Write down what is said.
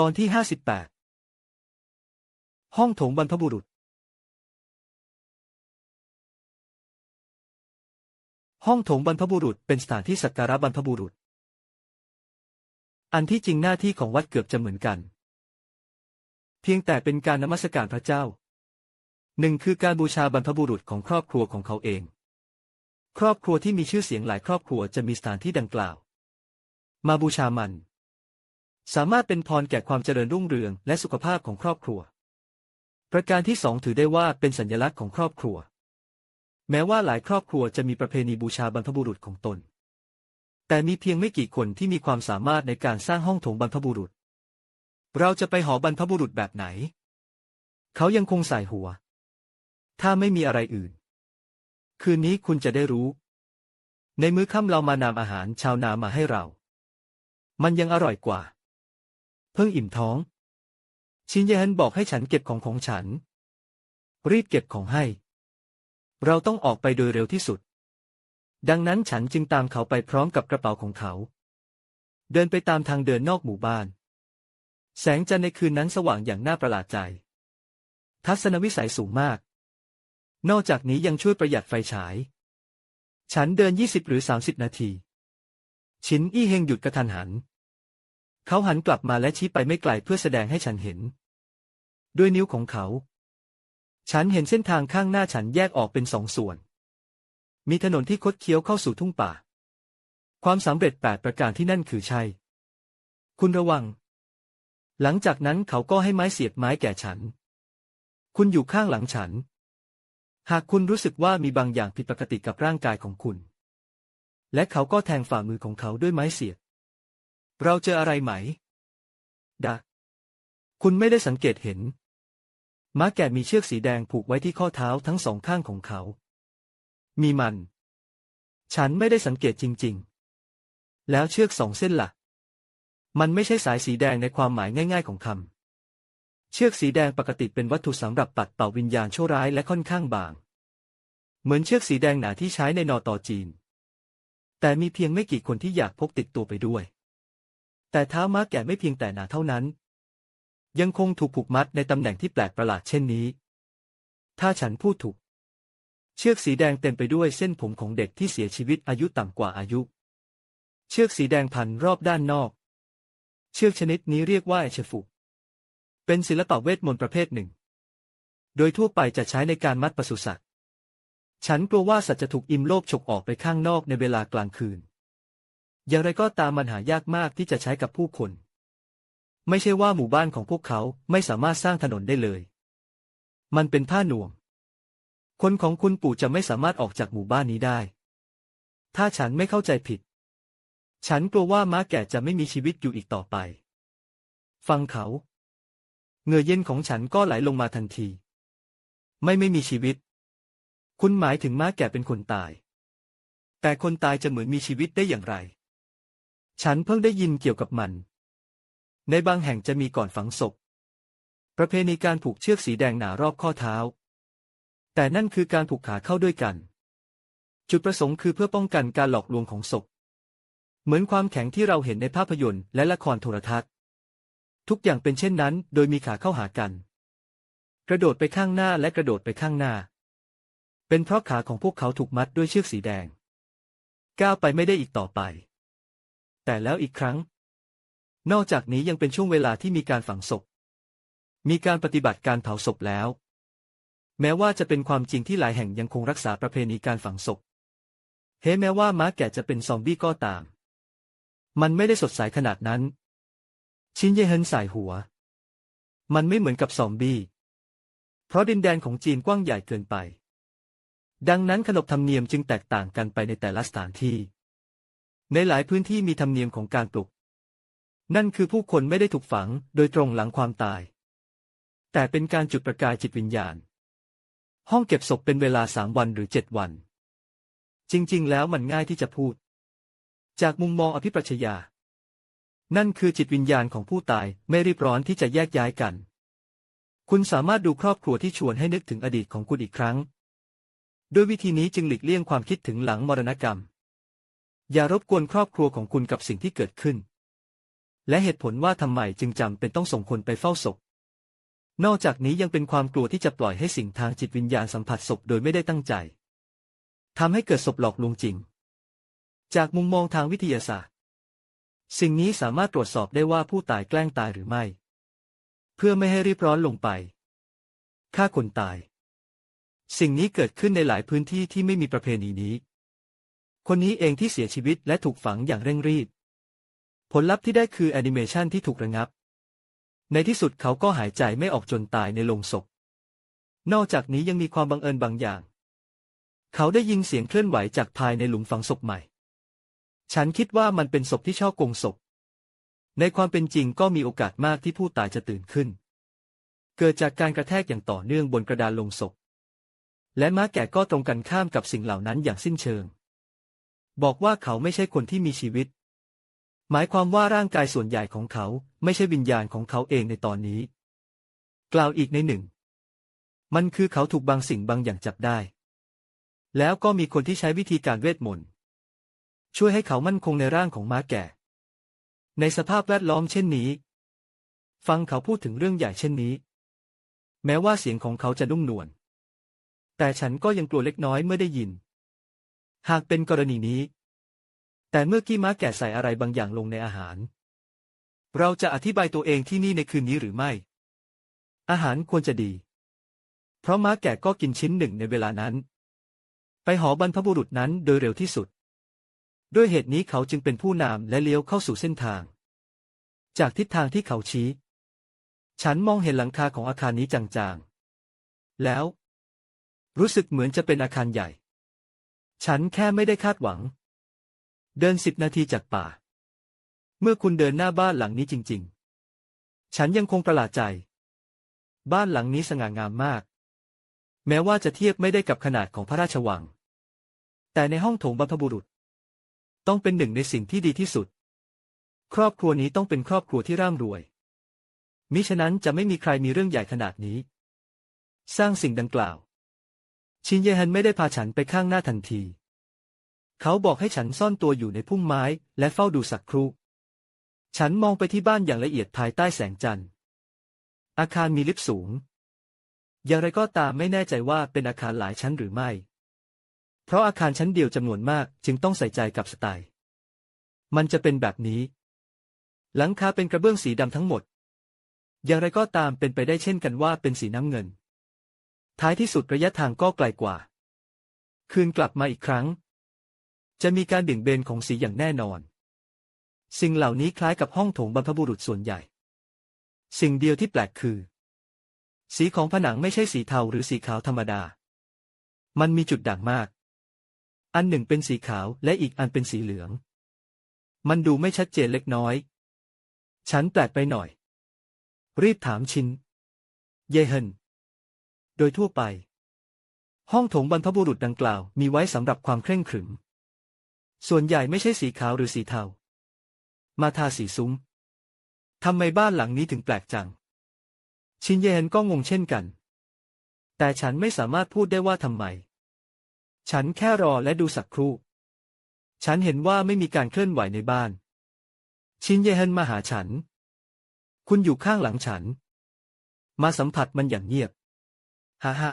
ตอนที่ห้าสิบแปดห้องโถงบรรพบุรุษ ห้องโถงบรรพบุรุษเป็นสถานที่สักการะบรรพบุรุษ อันที่จริงหน้าที่ของวัดเกือบจะเหมือนกัน เพียงแต่เป็นการนมัสการพระเจ้า หนึ่งคือการบูชาบรรพบุรุษของครอบครัวของเขาเอง ครอบครัวที่มีชื่อเสียงหลายครอบครัวจะมีสถานที่ดังกล่าว มาบูชามัน สามารถเป็นพรแก่ความเจริญรุ่งเรืองและสุขภาพของครอบครัว ประการที่สองถือได้ว่าเป็นสัญลักษณ์ของครอบครัว แม้ว่าหลายครอบครัวจะมีประเพณีบูชาบรรพบุรุษของตน แต่มีเพียงไม่กี่คนที่มีความสามารถในการสร้างห้องโถงบรรพบุรุษ เราจะไปหอบรรพบุรุษแบบไหน เขายังคงใส่หัว ถ้าไม่มีอะไรอื่น คืนนี้คุณจะได้รู้ ในมื้อค่ำเรามานำอาหารชาวนามาให้เรา มันยังอร่อยกว่า เพิ่งอิ่มท้อง ชินเยฮันบอกให้ฉันเก็บของของฉัน รีบเก็บของให้ เราต้องออกไปโดยเร็วที่สุด ดังนั้นฉันจึงตามเขาไปพร้อมกับกระเป๋าของเขา เดินไปตามทางเดินนอกหมู่บ้าน แสงจันทร์ในคืนนั้นสว่างอย่างน่าประหลาดใจ ทัศนวิสัยสูงมาก นอกจากนี้ยังช่วยประหยัดไฟฉาย ฉันเดินยี่สิบหรือสามสิบนาที ชินอี้เฮงหยุดกระทันหัน เขาหันกลับมาและชี้ไปไม่ไกลเพื่อแสดงให้ฉันเห็น ด้วยนิ้วของเขา ฉันเห็นเส้นทางข้างหน้าฉันแยกออกเป็นสองส่วน มีถนนที่คดเคี้ยวเข้าสู่ทุ่งป่า ความสำเร็จแปดประการที่นั่นคือใช่ คุณระวัง หลังจากนั้นเขาก็ให้ไม้เสียบไม้แก่ฉัน คุณอยู่ข้างหลังฉัน หากคุณรู้สึกว่ามีบางอย่างผิดปกติกับร่างกายของคุณ และเขาก็แทงฝ่ามือของเขาด้วยไม้เสียบ เราเจออะไรไหม ดะ คุณไม่ได้สังเกตเห็น ม้าแก่มีเชือกสีแดงผูกไว้ที่ข้อเท้าทั้งสองข้างของเขา มีมัน ฉันไม่ได้สังเกตจริง ๆ แล้วเชือกสองเส้นละ่ะ มันไม่ใช่สายสีแดงในความหมายง่าย ๆ ของคำ เชือกสีแดงปกติเป็นวัตถุสำหรับปัดเป่าวิญญาณชั่วร้ายและค่อนข้างบาง เหมือนเชือกสีแดงหนาที่ใช้ในนอตอจีน แต่มีเพียงไม่กี่คนที่อยากพกติดตัวไปด้วย แต่เท้าม้าแก่ไม่เพียงแต่หนาเท่านั้น ยังคงถูกผูกมัดในตำแหน่งที่แปลกประหลาดเช่นนี้ ถ้าฉันพูดถูก เชือกสีแดงเต็มไปด้วยเส้นผมของเด็กที่เสียชีวิตอายุต่ำกว่าอายุ เชือกสีแดงพันรอบด้านนอก เชือกชนิดนี้เรียกว่าเอชฟุเป็นศิลปะเวทมนต์ประเภทหนึ่ง โดยทั่วไปจะใช้ในการมัดปศุสัตว์ ฉันกลัวว่าสัตว์จะถูกอิมโลบฉกออกไปข้างนอกในเวลากลางคืน อย่างไรก็ตามมันหายากมากที่จะใช้กับผู้คน ไม่ใช่ว่าหมู่บ้านของพวกเขาไม่สามารถสร้างถนนได้เลย มันเป็นผ้าหน่วง คนของคุณปู่จะไม่สามารถออกจากหมู่บ้านนี้ได้ ถ้าฉันไม่เข้าใจผิด ฉันกลัวว่าม้าแก่จะไม่มีชีวิตอยู่อีกต่อไป ฟังเขาเงื่อเย็นของฉันก็ไหลลงมาทันที ไม่ไม่มีชีวิต คุณหมายถึงม้าแก่เป็นคนตาย แต่คนตายจะเหมือนมีชีวิตได้อย่างไร ฉันเพิ่งได้ยินเกี่ยวกับมัน ในบางแห่งจะมีก่อนฝังศพ ประเพณีการผูกเชือกสีแดงหนารอบข้อเท้า แต่นั่นคือการผูกขาเข้าด้วยกัน จุดประสงค์คือเพื่อป้องกันการหลอกลวงของศพ เหมือนความแข็งที่เราเห็นในภาพยนตร์และละครโทรทัศน์ ทุกอย่างเป็นเช่นนั้น โดยมีขาเข้าหากัน กระโดดไปข้างหน้าและกระโดดไปข้างหน้า เป็นเพราะขาของพวกเขาถูกมัดด้วยเชือกสีแดง ก้าวไปไม่ได้อีกต่อไป แต่แล้วอีกครั้ง นอกจากนี้ยังเป็นช่วงเวลาที่มีการฝังศพ มีการปฏิบัติการเผาศพแล้ว แม้ว่าจะเป็นความจริงที่หลายแห่งยังคงรักษาประเพณีการฝังศพเฮ้แม้ว่าม้าแก่จะเป็นซอมบี้ก็ตาม มันไม่ได้สดใสขนาดนั้น ชินเยเฮินสายหัว มันไม่เหมือนกับซอมบี้ เพราะดินแดนของจีนกว้างใหญ่เกินไป ดังนั้นขนบธรรมเนียมจึงแตกต่างกันไปในแต่ละสถานที่ ในหลายพื้นที่มีธรรมเนียมของการปลุก นั่นคือผู้คนไม่ได้ถูกฝังโดยตรงหลังความตาย แต่เป็นการจุดประกายจิตวิญญาณ ห้องเก็บศพเป็นเวลาสามวันหรือเจ็ดวัน จริงๆ แล้วมันง่ายที่จะพูด จากมุมมองอภิปรัชญา นั่นคือจิตวิญญาณของผู้ตายไม่รีบร้อนที่จะแยกย้ายกัน คุณสามารถดูครอบครัวที่ชวนให้นึกถึงอดีตของคุณอีกครั้ง ด้วยวิธีนี้จึงหลีกเลี่ยงความคิดถึงหลังมรณกรรม อย่ารบกวนครอบครัวของคุณกับสิ่งที่เกิดขึ้น และเหตุผลว่าทำไมจึงจำเป็นต้องส่งคนไปเฝ้าศพ นอกจากนี้ยังเป็นความกลัวที่จะปล่อยให้สิ่งทางจิตวิญญาณสัมผัสศพโดยไม่ได้ตั้งใจทำให้เกิดศพหลอกลวงจริง จากมุมมองทางวิทยาศาสตร์ สิ่งนี้สามารถตรวจสอบได้ว่าผู้ตายแกล้งตายหรือไม่ เพื่อไม่ให้รีบร้อนลงไปฆ่าคนตาย สิ่งนี้เกิดขึ้นในหลายพื้นที่ที่ไม่มีประเพณีนี้ คนนี้เองที่เสียชีวิตและถูกฝังอย่างเร่งรีบ ผลลัพธ์ที่ได้คือแอนิเมชันที่ถูกระงับ ในที่สุดเขาก็หายใจไม่ออกจนตายในโลงศพ นอกจากนี้ยังมีความบังเอิญบางอย่าง เขาได้ยินเสียงเคลื่อนไหวจากภายในหลุมฝังศพใหม่ ฉันคิดว่ามันเป็นศพที่ช่อกงศพ ในความเป็นจริงก็มีโอกาสมากที่ผู้ตายจะตื่นขึ้น เกิดจากการกระแทกอย่างต่อเนื่องบนกระดานลงศพ และม้าแก่ก็ตรงกันข้ามกับสิ่งเหล่านั้นอย่างสิ้นเชิง บอกว่าเขาไม่ใช่คนที่มีชีวิต หมายความว่าร่างกายส่วนใหญ่ของเขาไม่ใช่วิญญาณของเขาเองในตอนนี้ กล่าวอีกในหนึ่ง มันคือเขาถูกบางสิ่งบางอย่างจับได้ แล้วก็มีคนที่ใช้วิธีการเวทมนต์ช่วยให้เขามั่นคงในร่างของม้าแก่ ในสภาพแวดล้อมเช่นนี้ ฟังเขาพูดถึงเรื่องใหญ่เช่นนี้ แม้ว่าเสียงของเขาจะนุ่มนวลแต่ฉันก็ยังกลัวเล็กน้อยเมื่อได้ยิน หากเป็นกรณีนี้ แต่เมื่อกี้ม้าแก่ใส่อะไรบางอย่างลงในอาหาร เราจะอธิบายตัวเองที่นี่ในคืนนี้หรือไม่ อาหารควรจะดี เพราะม้าแก่ก็กินชิ้นหนึ่งในเวลานั้น ไปหอบรรพบุรุษนั้นโดยเร็วที่สุด ด้วยเหตุนี้เขาจึงเป็นผู้นำและเลี้ยวเข้าสู่เส้นทาง จากทิศทางที่เขาชี้ ฉันมองเห็นหลังคาของอาคารนี้จางๆ แล้ว รู้สึกเหมือนจะเป็นอาคารใหญ่ ฉันแค่ไม่ได้คาดหวัง เดินสิบนาทีจากป่า เมื่อคุณเดินหน้าบ้านหลังนี้จริง ๆ ฉันยังคงประหลาดใจ บ้านหลังนี้สง่างามมาก แม้ว่าจะเทียบไม่ได้กับขนาดของพระราชวัง แต่ในห้องโถงบรรพบุรุษ ต้องเป็นหนึ่งในสิ่งที่ดีที่สุด ครอบครัวนี้ต้องเป็นครอบครัวที่ร่ำรวย มิฉะนั้นจะไม่มีใครมีเรื่องใหญ่ขนาดนี้ สร้างสิ่งดังกล่าว ชินเยฮันไม่ได้พาฉันไปข้างหน้าทันที เขาบอกให้ฉันซ่อนตัวอยู่ในพุ่มไม้ และเฝ้าดูสักครู่ ฉันมองไปที่บ้านอย่างละเอียดภายใต้แสงจันทร์ อาคารมีลิฟต์สูง อย่างไรก็ตามไม่แน่ใจว่าเป็นอาคารหลายชั้นหรือไม่ เพราะอาคารชั้นเดียวจำนวนมากจึงต้องใส่ใจกับสไตล์ มันจะเป็นแบบนี้ หลังคาเป็นกระเบื้องสีดำทั้งหมด อย่างไรก็ตามเป็นไปได้เช่นกันว่าเป็นสีน้ำเงิน ท้ายที่สุดระยะทางก็ไกลกว่า คืนกลับมาอีกครั้ง จะมีการเบี่ยงเบนของสีอย่างแน่นอน สิ่งเหล่านี้คล้ายกับห้องโถงบรรพบุรุษส่วนใหญ่ สิ่งเดียวที่แปลกคือ สีของผนังไม่ใช่สีเทาหรือสีขาวธรรมดา มันมีจุดด่างมาก อันหนึ่งเป็นสีขาวและอีกอันเป็นสีเหลือง มันดูไม่ชัดเจนเล็กน้อย ฉันแปลกไปหน่อย รีบถามชิน เยเฮน โดยทั่วไป ห้องโถงบรรพบุรุษดังกล่าวมีไว้สำหรับความเคร่งขรึม ส่วนใหญ่ไม่ใช่สีขาวหรือสีเทา มาทาสีซุ้ม ทำไมบ้านหลังนี้ถึงแปลกจัง ชินเยเฮนก็งงเช่นกัน แต่ฉันไม่สามารถพูดได้ว่าทำไม ฉันแค่รอและดูสักครู่ ฉันเห็นว่าไม่มีการเคลื่อนไหวในบ้าน ชินเยเฮนมาหาฉัน คุณอยู่ข้างหลังฉัน มาสัมผัสมันอย่างเงียบ ฮ่าฮ่า